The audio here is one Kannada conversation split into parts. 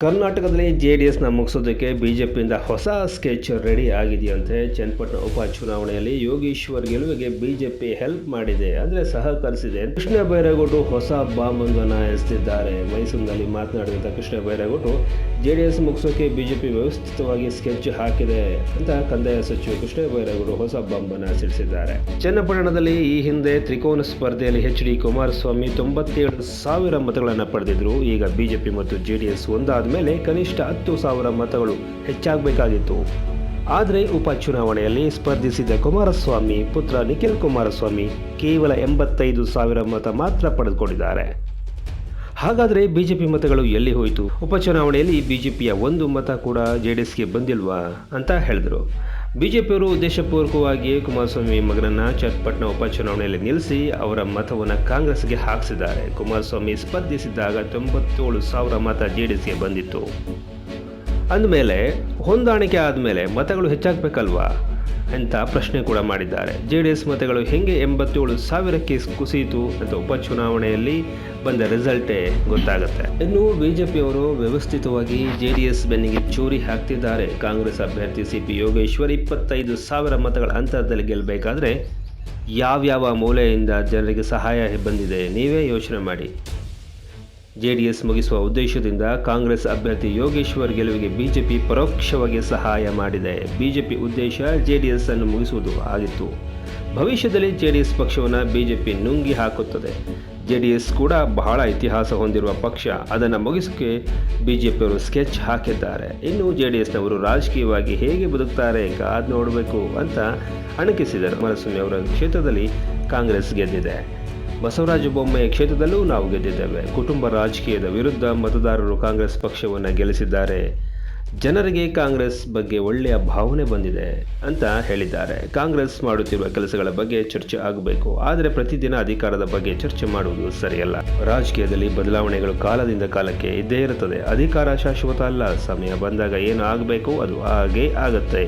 ಕರ್ನಾಟಕದಲ್ಲಿ ಜೆ ಡಿ ಎಸ್ನ ಮುಗಿಸೋದಕ್ಕೆ ಪಿಯಿಂದ ಹೊಸ ಸ್ಕೆಚ್ ರೆಡಿ ಆಗಿದೆಯಂತೆ ಚನ್ನಪಟ್ಟಣ ಉಪಚುನಾವಣೆಯಲ್ಲಿ ಯೋಗೇಶ್ವರ್ ಗೆಲುವಿಗೆ ಬಿಜೆಪಿ ಹೆಲ್ಪ್ ಮಾಡಿದೆ ಅಂದರೆ ಸಹಕರಿಸಿದೆ ಕೃಷ್ಣ ಬೈರೇಗೌಡರು ಹೊಸ ಬಾಂಬ್ ಒಂದನ್ನು ಮೈಸೂರಿನಲ್ಲಿ ಮಾತನಾಡಿದಂಥ ಕೃಷ್ಣ ಬೈರೇಗೌಡರು ಜೆ ಡಿ ಎಸ್ ಮುಗಿಸೋಕೆ ಬಿಜೆಪಿ ವ್ಯವಸ್ಥಿತವಾಗಿ ಸ್ಕೆಚ್ ಹಾಕಿದೆ ಅಂತ ಕಂದಾಯ ಸಚಿವ ಕೃಷ್ಣ ಬೈರೇಗೌಡರು ಹೊಸ ಬಾಂಬನ್ನು ಸಿಡಿಸಿದ್ದಾರೆ ಚನ್ನಪಟ್ಟಣದಲ್ಲಿ ಈ ಹಿಂದೆ ತ್ರಿಕೋನ ಸ್ಪರ್ಧೆಯಲ್ಲಿ ಎಚ್ ಡಿ ಕುಮಾರಸ್ವಾಮಿ ತೊಂಬತ್ತೇಳು ಸಾವಿರ ಮತಗಳನ್ನು ಪಡೆದಿದ್ರು. ಈಗ ಬಿಜೆಪಿ ಮತ್ತು ಜೆಡಿಎಸ್ ಒಂದಾದ ಮೇಲೆ ಕನಿಷ್ಠ ಹತ್ತು ಸಾವಿರ ಮತಗಳು ಹೆಚ್ಚಾಗಬೇಕಾಗಿತ್ತು. ಆದರೆ ಉಪಚುನಾವಣೆಯಲ್ಲಿ ಸ್ಪರ್ಧಿಸಿದ ಕುಮಾರಸ್ವಾಮಿ ಪುತ್ರ ನಿಖಿಲ್ ಕುಮಾರಸ್ವಾಮಿ ಕೇವಲ ಎಂಬತ್ತೈದು ಸಾವಿರ ಮತ ಮಾತ್ರ ಪಡೆದುಕೊಂಡಿದ್ದಾರೆ. ಹಾಗಾದರೆ ಬಿಜೆಪಿ ಮತಗಳು ಎಲ್ಲಿ ಹೋಯಿತು? ಉಪಚುನಾವಣೆಯಲ್ಲಿ ಬಿಜೆಪಿಯ ಒಂದು ಮತ ಕೂಡ ಜೆ ಡಿ ಎಸ್ಗೆ ಬಂದಿಲ್ವಾ ಅಂತ ಹೇಳಿದರು. ಬಿಜೆಪಿಯವರು ಉದ್ದೇಶಪೂರ್ವಕವಾಗಿಯೇ ಕುಮಾರಸ್ವಾಮಿ ಮಗನನ್ನ ಚಟ್ಪಟ್ನ ಉಪಚುನಾವಣೆಯಲ್ಲಿ ನಿಲ್ಲಿಸಿ ಅವರ ಮತವನ್ನು ಕಾಂಗ್ರೆಸ್ಗೆ ಹಾಕಿಸಿದ್ದಾರೆ. ಕುಮಾರಸ್ವಾಮಿ ಸ್ಪರ್ಧಿಸಿದ್ದಾಗ ತೊಂಬತ್ತೇಳು ಸಾವಿರ ಮತ ಜೆ ಡಿ ಎಸ್ಗೆ ಬಂದಿತ್ತು. ಅಂದಮೇಲೆ ಹೊಂದಾಣಿಕೆ ಆದಮೇಲೆ ಮತಗಳು ಹೆಚ್ಚಾಗಬೇಕಲ್ವಾ? ಅಂತ ಪ್ರಶ್ನೆ ಕೂಡ ಮಾಡಿದ್ದಾರೆ. ಜೆ ಡಿ ಎಸ್ ಮತಗಳು ಹೆಂಗೆ ಎಂಬತ್ತೇಳು ಸಾವಿರಕ್ಕೆ ಕುಸಿಯಿತು ಅಂತ ಉಪಚುನಾವಣೆಯಲ್ಲಿ ಬಂದ ರಿಸಲ್ಟೇ ಗೊತ್ತಾಗುತ್ತೆ. ಇನ್ನು ಬಿಜೆಪಿಯವರು ವ್ಯವಸ್ಥಿತವಾಗಿ ಜೆ ಡಿ ಎಸ್ ಬೆನ್ನಿಗೆ ಚೂರಿ ಹಾಕ್ತಿದ್ದಾರೆ. ಕಾಂಗ್ರೆಸ್ ಅಭ್ಯರ್ಥಿ ಸಿ ಪಿ ಯೋಗೇಶ್ವರ್ ಇಪ್ಪತ್ತೈದು ಸಾವಿರ ಮತಗಳ ಅಂತರದಲ್ಲಿ ಗೆಲ್ಲಬೇಕಾದ್ರೆ ಯಾವ್ಯಾವ ಮೂಲೆಯಿಂದ ಜನರಿಗೆ ಸಹಾಯ ಬಂದಿದೆ? ನೀವೇ ಯೋಚನೆ ಮಾಡಿ. ಜೆ ಡಿ ಎಸ್ ಮುಗಿಸುವ ಉದ್ದೇಶದಿಂದ ಕಾಂಗ್ರೆಸ್ ಅಭ್ಯರ್ಥಿ ಯೋಗೇಶ್ವರ್ ಗೆಲುವಿಗೆ ಬಿಜೆಪಿ ಪರೋಕ್ಷವಾಗಿ ಸಹಾಯ ಮಾಡಿದೆ. ಬಿಜೆಪಿ ಉದ್ದೇಶ ಜೆ ಡಿ ಎಸ್ ಅನ್ನು ಮುಗಿಸುವುದು ಆಗಿತ್ತು. ಭವಿಷ್ಯದಲ್ಲಿ ಜೆ ಡಿ ಎಸ್ ಪಕ್ಷವನ್ನು ಬಿಜೆಪಿ ನುಂಗಿ ಹಾಕುತ್ತದೆ. ಜೆ ಡಿ ಎಸ್ ಕೂಡ ಬಹಳ ಇತಿಹಾಸ ಹೊಂದಿರುವ ಪಕ್ಷ. ಅದನ್ನು ಮುಗಿಸೋಕೆ ಬಿಜೆಪಿಯವರು ಸ್ಕೆಚ್ ಹಾಕಿದ್ದಾರೆ. ಇನ್ನು ಎಸ್ನವರು ರಾಜಕೀಯವಾಗಿ ಹೇಗೆ ಬದುಕ್ತಾರೆ ಕಾದ್ ನೋಡಬೇಕು ಅಂತ ಅಣಕಿಸಿದರು. ಕುಮಾರಸ್ವಾಮಿ ಅವರ ಕ್ಷೇತ್ರದಲ್ಲಿ ಕಾಂಗ್ರೆಸ್ ಗೆದ್ದಿದೆ. ಬಸವರಾಜ ಬೊಮ್ಮಾಯಿ ಕ್ಷೇತ್ರದಲ್ಲೂ ನಾವು ಗೆದ್ದಿದ್ದೇವೆ. ಕುಟುಂಬ ರಾಜಕೀಯದ ವಿರುದ್ಧ ಮತದಾರರು ಕಾಂಗ್ರೆಸ್ ಪಕ್ಷವನ್ನು ಗೆಲ್ಲಿಸಿದ್ದಾರೆ. ಜನರಿಗೆ ಕಾಂಗ್ರೆಸ್ ಬಗ್ಗೆ ಒಳ್ಳೆಯ ಭಾವನೆ ಬಂದಿದೆ ಅಂತ ಹೇಳಿದ್ದಾರೆ. ಕಾಂಗ್ರೆಸ್ ಮಾಡುತ್ತಿರುವ ಕೆಲಸಗಳ ಬಗ್ಗೆ ಚರ್ಚೆ ಆಗಬೇಕು. ಆದರೆ ಪ್ರತಿದಿನ ಅಧಿಕಾರದ ಬಗ್ಗೆ ಚರ್ಚೆ ಮಾಡುವುದು ಸರಿಯಲ್ಲ. ರಾಜಕೀಯದಲ್ಲಿ ಬದಲಾವಣೆಗಳು ಕಾಲದಿಂದ ಕಾಲಕ್ಕೆ ಇದ್ದೇ ಇರುತ್ತದೆ. ಅಧಿಕಾರ ಶಾಶ್ವತ ಅಲ್ಲ. ಸಮಯ ಬಂದಾಗ ಏನು ಆಗಬೇಕು ಅದು ಹಾಗೇ ಆಗುತ್ತೆ.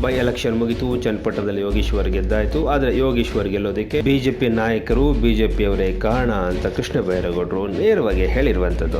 ಬೈ ಎಲೆಕ್ಷನ್ ಮುಗಿತು, ಚನ್ನಪಟ್ಟಣದಲ್ಲಿ ಯೋಗೇಶ್ವರ್ ಗೆದ್ದಾಯಿತು. ಆದರೆ ಯೋಗೇಶ್ವರ್ ಗೆಲ್ಲೋದಕ್ಕೆ ಬಿಜೆಪಿ ನಾಯಕರು ಬಿಜೆಪಿಯವರೇ ಕಾರಣ ಅಂತ ಕೃಷ್ಣ ಬೈರೇಗೌಡರು ನೇರವಾಗಿ ಹೇಳಿರುವಂಥದ್ದು.